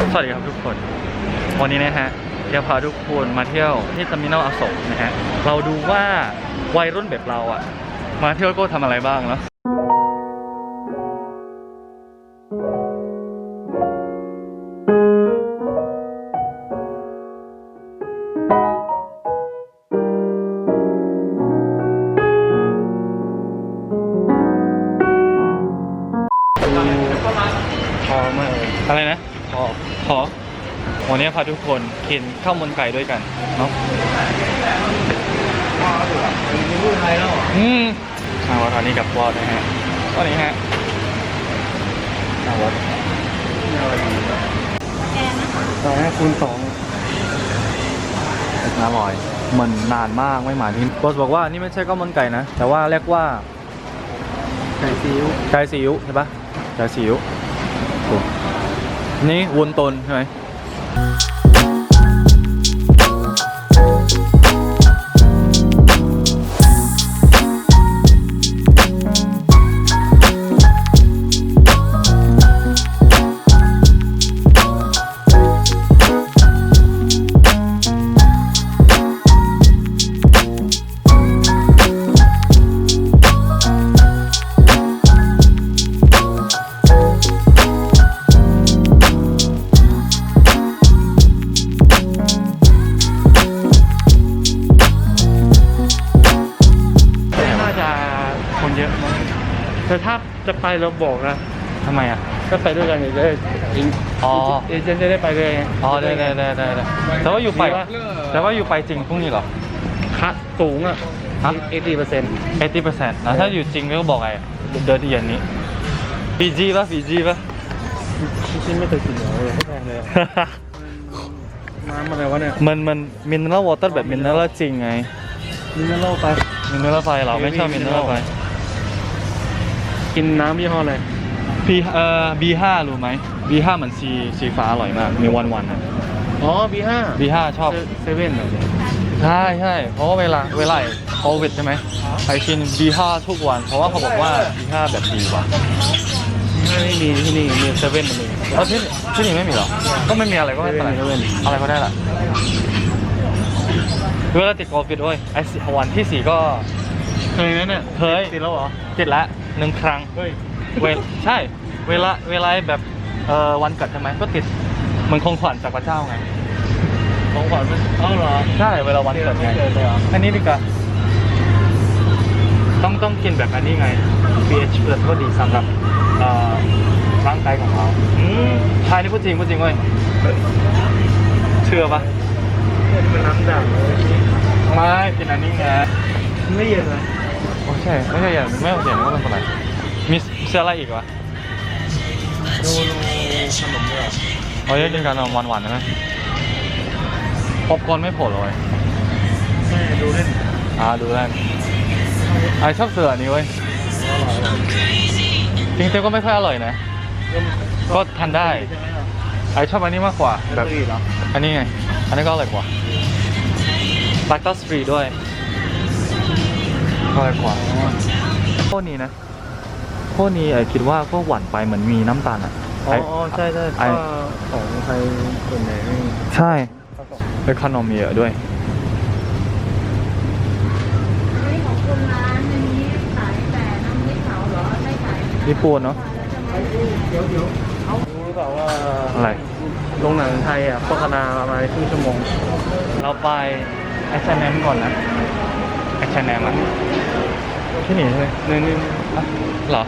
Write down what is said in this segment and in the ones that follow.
สวัสดีครับทุกคน วันนี้นะฮะจะพาทุกคนมาเที่ยวที่เทอร์มินอลอโศกนะฮะ เราดูว่าวัยรุ่นแบบเราอะมาเที่ยวก็ทำอะไรบ้างแล้วพอมากอะไรนะ อพอวันนี้พาทุกคนกินข้าวมันไก่ด้วยกันเนาะมีรูปไทยแล้วเหรออืมทางวัดอันนี้กับวอดนะฮะตอนนี้ฮะทางวัดสองคูณสองอร่อยมันนานมากไม่มาที่บอสบอกว่านี่ไม่ใช่ข้าวมันไก่นะ แต่ว่าเรียกว่าไก่ซีอิ๊วไก่ซีอิ๊วใช่ปะไก่ซีอิ๊วโอ้ นี่วนตนใช่ไหม คนเยอะมั้งแต่ถ้าจะไปเราบอกนะทำไมอะ ก็ไปด้วยกันเดี๋ยวจะได้อินอ๋อ เอเจนต์จะได้ไปด้วยไงอ๋อได้ได้ได้ได้ได้แต่ว่าอยู่ไปดีปะแต่ว่าอยู่ไปจริงพรุ่งนี้เหรอคัดสูงอะฮะเอตีเปอร์เซ็นต์80%นะถ้าอยู่จริงก็บอกไงเดินที่เย็นนี้ฟีจีป่ะฟีจีป่ะชิ้นไม่เคยกินเหรอเลยแพงเลยอะน้ำอะไรวะเนี่ย มันมันมินเนอร์วอเตอร์แบบมินเนอร์จริงไง มินเนอรัลไปมินเนอร์ไฟเราไม่ชอบมินเนอร์ไฟ กินน้ำยี่ห้ออะไร พีเอ่อ B5 รู้ไหม B5 เหมือนสีสีฟ้าอร่อยมาก มีวันวันๆอะอ๋อ B5 B5 ชอบ เซเว่นเหรอเนี่ยใช่ใช่เพราะว่าเวลาเวลาโควิดใช่ไหมไปกิน B5 ทุกวัน เพราะว่าเขาบอกว่า B5 แบบดีกว่าไม่มีที่นี่มีเซเว่นมีแล้วที่ที่นี่ไม่มีเหรอ ก็ไม่มีอะไรก็ไม่เป็นไรเซเว่นอะไรก็ได้ละเวลาติดโควิดด้วยไอ้สี่วันที่สี่ก็เคยไหมเนี่ยเคยติดแล้วเหรอติดละ หนึ่งครั้งเฮ้ยเวลใช่เวลาเวลาแบบเอ่อวันเกิดใช่ไหมก็ติดเหมือนของขวัญจากพระเจ้าไงของขวัญมันเอ้าเหรอใช่เวลาวันเกิดไงเกิดเลยเหรออันนี้ดีกว่าต้องต้องกินแบบอันนี้ไง pH เลือดก็ดีสำหรับเอ่อร่างกายของเราอืมใช่นี่พูดจริงพูดจริงเว้ยเชื่อปะเป็นน้ำด่างเลยไม่เป็นอันนี้ไงไม่เย็นเลย โอ้ใช่ไม่ใช่อย่างไม่โอเคนี่ก็เป็นอะไรมีเสื้ออะไรอีกวะดูดูขนมด้วยเราจะกินกันหวานๆได้ไหมป๊อปคอร์นไม่โผล่เลยแม่ดูเล่นอ่าดูแลวไอชอบเสืออันนี้เว้ยอร่อยอร่อยจริงๆก็ไม่ค่อยอร่อยนะ ก็ทานได้ใช่ไหมล่ะไอชอบอันนี้มากกว่าแบแบบบเหรออันนี้ไง อันนี้ก็อร่อยกว่า l a c t o s e free ด้วย อร่อยกว่าพวกนี้นะพวกนี้ไอคิดว่าก็หวานไปเหมือนมีน้ำตาลอะอ๋อไอ้ อ๋อใช่ใช่ไอ้เพราะว่าของไทยส่วนใหญ่ไม่มีใช่ผสมเป็นขนมเยอะด้วย อันนี้ของคุณร้านอันนี้ขายแต่น้ำพริกเผาเหรอไม่ขายญี่ปุ่นเนาะเดี๋ยวเดี๋ยวเขารู้หรือเปล่าว่าอะไร โรงหนังไทยอะโฆษณาประมาณครึ่งชั่วโมงเราไป H&M ก่อนนะ H&M อะที่นี่ใช่ไหมนี่นี่อะเหรอ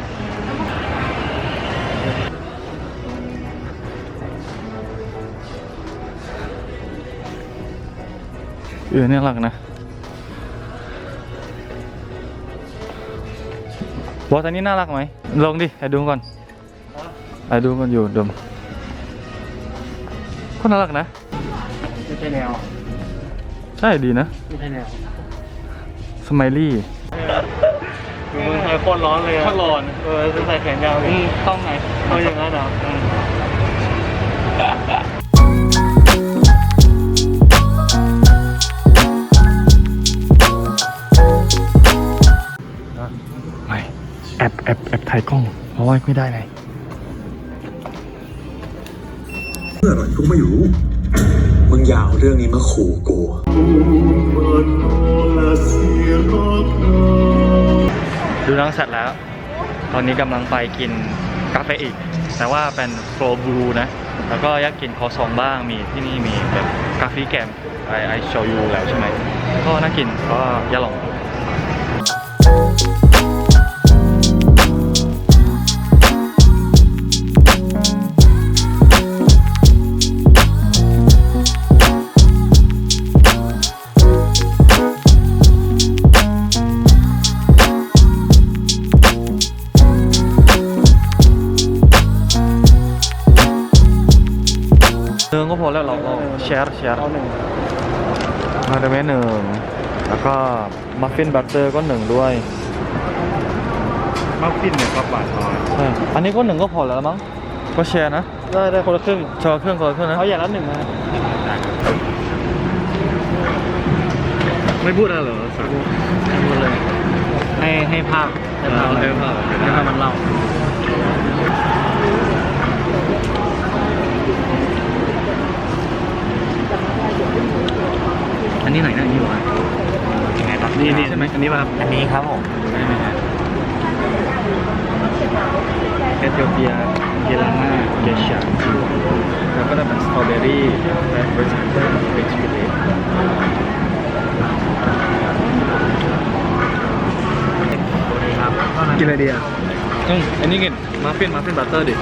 เออเนี่ยรักนะบอสอันนี้น่ารักไหม ลองดิให้ดูก่อนให้ดูก่อนอยู่ดมก็น่ารักนะ ไม่ใช่แนว ใช่ดีนะ ไม่ใช่แนว ไมลี่อยู่เมืองไทยโคตรร้อนเลยอะโคตรร้อน เออจะใส่แขนยาวอืนี่มต้องไงเอาอย่างนั้นเหรออืมไม่แอบแอบแอบถ่ายกล้อง เพราะว่าไม่ได้ไงเอร่อยก็ไม่รู้ มึงอย่าเอาเรื่องนี้มาขู่กู ดูน้องเสร็จแล้ว ตอนนี้กำลังไปกินกาแฟอีก แต่ว่าเป็นโฟลบลูนะ แล้วก็อยากกินคอซองบ้าง มีที่นี่มีแบบกาแฟแกมไอไอโชยูแล้วใช่ไหม ก็น่ากินก็อย่าลอง ก็พอแล้วเราเราแชร์แชร์เอาหนึ่งมาเดเมหนึ่งแล้วก็มัฟฟินบัตเตอร์ก็หนึ่งด้วยมัฟฟินเนี่ยครับหวานน้อยใช่อันนี้ก็หนึ่งก็พอแล้วมั้งก็แชร์นะได้ได้คนละครึ่งชอเครื่องคนละเครื่องนะเอาอย่างละหนึ่งนะไม่พูดอะไรเหรอสักไม่พูดเลยให้ให้ภาพให้ภาพให้ภาพให้ภาพมันเล่า นนี้ไหนนะอันนี้วะยังไงครับนี่นี่ใช่ไหมอันนี้ป่ะครับอันนี้ครับผมเอธิโอเปียเยลาน่าเกชาแล้วก็จะเป็นสตรอเบอรี่และเวจิเบิลเวจิเบิลกินอะไรดีอะอืมอันนี้กินมัฟฟินมัฟฟินบัตเตอร์ดิ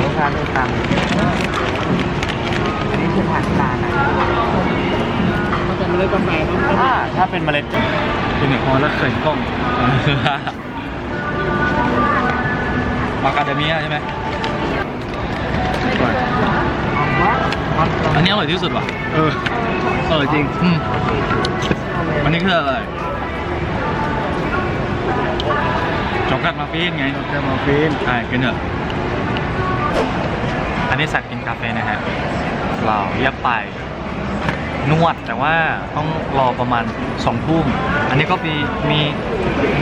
ลูกค้าดูตังอั คือผักาลนะมันจะเมล็ดกาแฟมั้งถ้าถ้าเป็นเมล็ดเป็นอย่างพอแล้วเคยกล้องมาคาเดเมียใช่ไหมอันนี้อร่อยที่สุดว่ะ เออเออจริง อืมอันนี้คืออะไรช็อกโกแลตมาฟินไงแค่มาฟินใช่กินเถอะอันนี้สัตว์กินกาแฟนะฮะ เราเรียกไปนวดแต่ว่าต้องรอประมาณสองทุ่มอันนี้ก็มีมี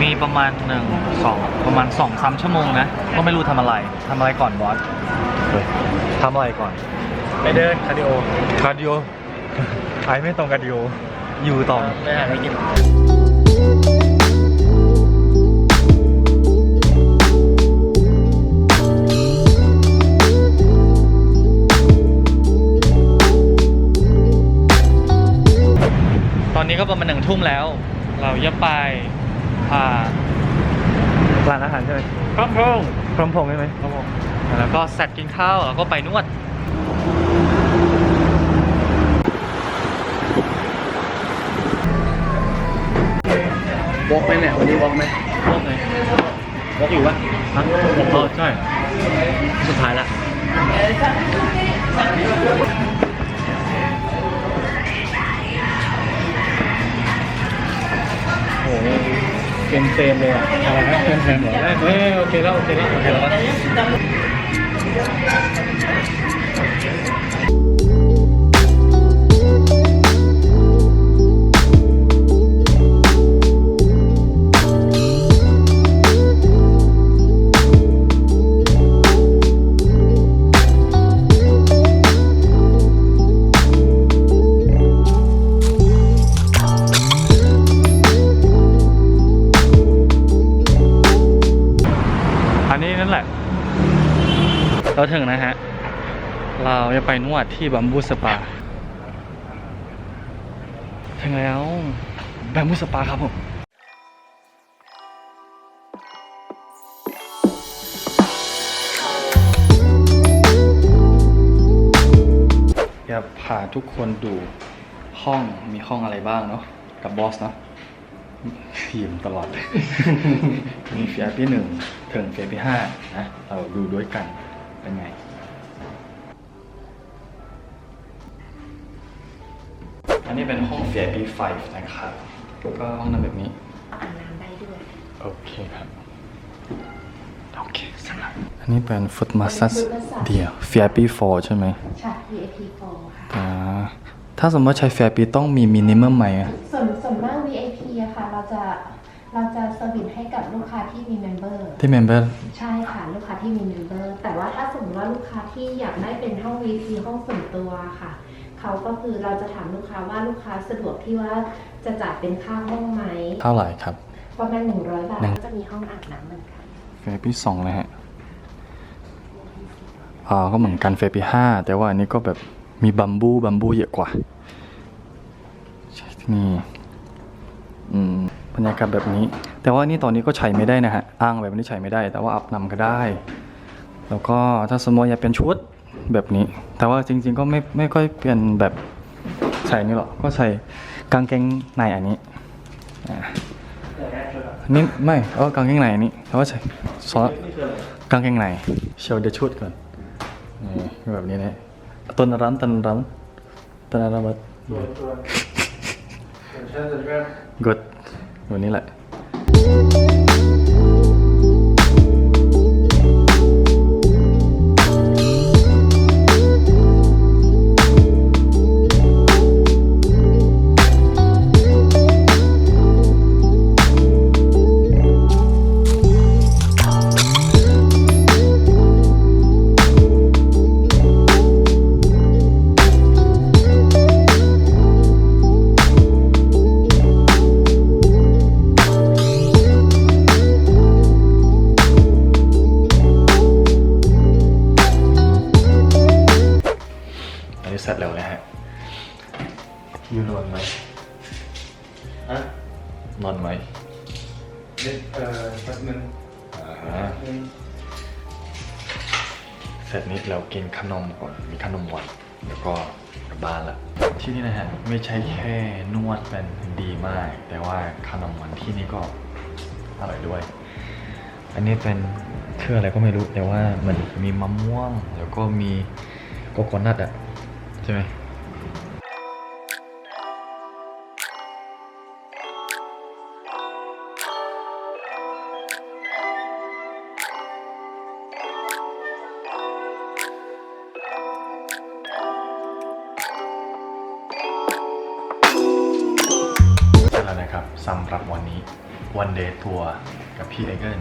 มีประมาณหนึ่งสองประมาณสองสามชั่วโมงนะ ก็ไม่รู้ทำอะไรทำอะไรก่อนบอสเฮ้ยทำอะไรก่อน ไปเดินคาร์ดิโอคาร์ดิโอไอไม่ตรงคาร์ดิโออยู่ต่อ ไปหาอะไรกิน นนี้ก็ประมาณหนึ่งทุ่มแล้ว เราจะไปอ่าร้านอาหารใช่ไหมพร้อมพงพร้อมพงษ์ใช่ไหมครับผมแล้วก็เสร็จกินข้าวแล้วก็ไปนวด วอล์กไหมเนี่ยวันนี้วอล์กไหมพวกไหนวอล์กอยู่ปะฮะเออใช่ สุดท้ายละ หเต็มเต็มเลยอะอะไรนะเต็มเต็มเหรอเฮ้ยโอเคแล้วโอเคแล้วโอเคแล้ว อันนี้นั่นแหละ เราถึงนะฮะ เราจะไปนวดที่บัมบูสปา ถึงแล้วบัมบูสปาครับผมอยากพาทุกคนดูห้องมีห้องอะไรบ้างเนาะกับบอสเนาะ ยิ้มตลอด มีเฟียพี่หนึ่งถึงเฟียพี่ห้านะ เราดูด้วยกันเป็นไง อันนี้เป็นห้อง VIP 5นะครับ ก็ห้องน้ำแบบนี้อ่านน้ำได้ด้วย โอเคครับ โอเคสำหรับ อันนี้เป็น foot massage เดียว VIP 4ใช่ไหมใช่ VIP 4ค่ะอ่าถ้าสมมติว่าใช้ VIP ต้องมี minimum ไหมอะส่วนส่วนมาก VIP อะค่ะ เราจะเราจะเซอร์วิสให้กับลูกค้าที่มีเมมเบอร์ที่เมมเบอร์ใช่ค่ะลูกค้าที่มีเมมเบอร์แต่ว่าถ้าสมมติว่าลูกค้าที่อยากได้เป็นห้อง VIP ห้องส่วนตัวค่ะเขาก็คือเราจะถามลูกค้าว่าลูกค้าสะดวกที่ว่าจะจ่ายเป็นค่าห้องไหมเท่าไหร่ครับ ประมาณ100 บาทหนึ่ง ก็จะมีห้องอาบน้ำเหมือนกัน เฟสปีสองนะฮะอ่าก็เหมือนกันเฟสปีห้าแต่ว่าอันนี้ก็แบบมีบัมบูบัมบูเยอะกว่าใช่ที่นี่อืม บรรยากาศแบบนี้ แต่ว่านี่ตอนนี้ก็ใช้ไม่ได้นะฮะอ้างแบบนี้ใช้ไม่ได้ แต่ว่าอาบน้ำก็ได้ แล้วก็ถ้าสมมติอยากเป็นชุดแบบนี้ แต่ว่าจริง ๆ ก็ไม่ไม่ค่อยเปลี่ยนแบบใส่นี่หรอกก็ใส่กางเกงในอันนี้นี่ไม่เออกางเกงในอันี่แต่ว่าใส่ซอสกางเกงในเชลเดชุดก่อนนี่แบบนี้นะต้นร้นต้นร้นต้นร้นบัดตั วันนี้แหละ แล้วก็กลับบ้านละที่นี่นะฮะไม่ใช่แค่นวดเป็นดีมาก แต่ว่าขนมหวานที่นี่ก็อร่อยด้วย อันนี้เป็นเครื่องอะไรก็ไม่รู้แต่ว่ามันมีมะม่วง แล้วก็มีโกโก้นัทอะใช่ไหม สำหรับวันนี้วันเดย์ทัวร์กับพี่เอเกิล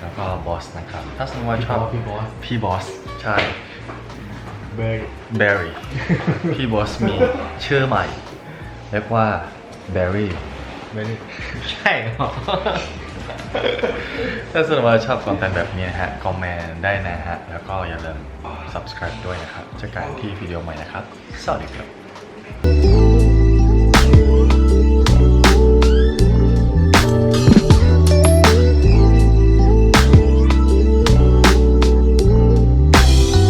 แล้วก็บอสนะครับ ถ้าสมมติว่าชอบพี่บอสพี่บอสใช่เบย์เบร์รี่พี่บอสมีชื่อใหม่ เรียกว่าเบร์รี่เบย์ใช่เหรอถ้าสมมติว่าชอบคอนเทนต์แบบนี้นะฮะคอมเมนต์ได้นะฮะ แล้วก็อย่าลืม subscribe ด้วยนะครับเจอกันที่วิดีโอใหม่นะครับ สวัสดีครับ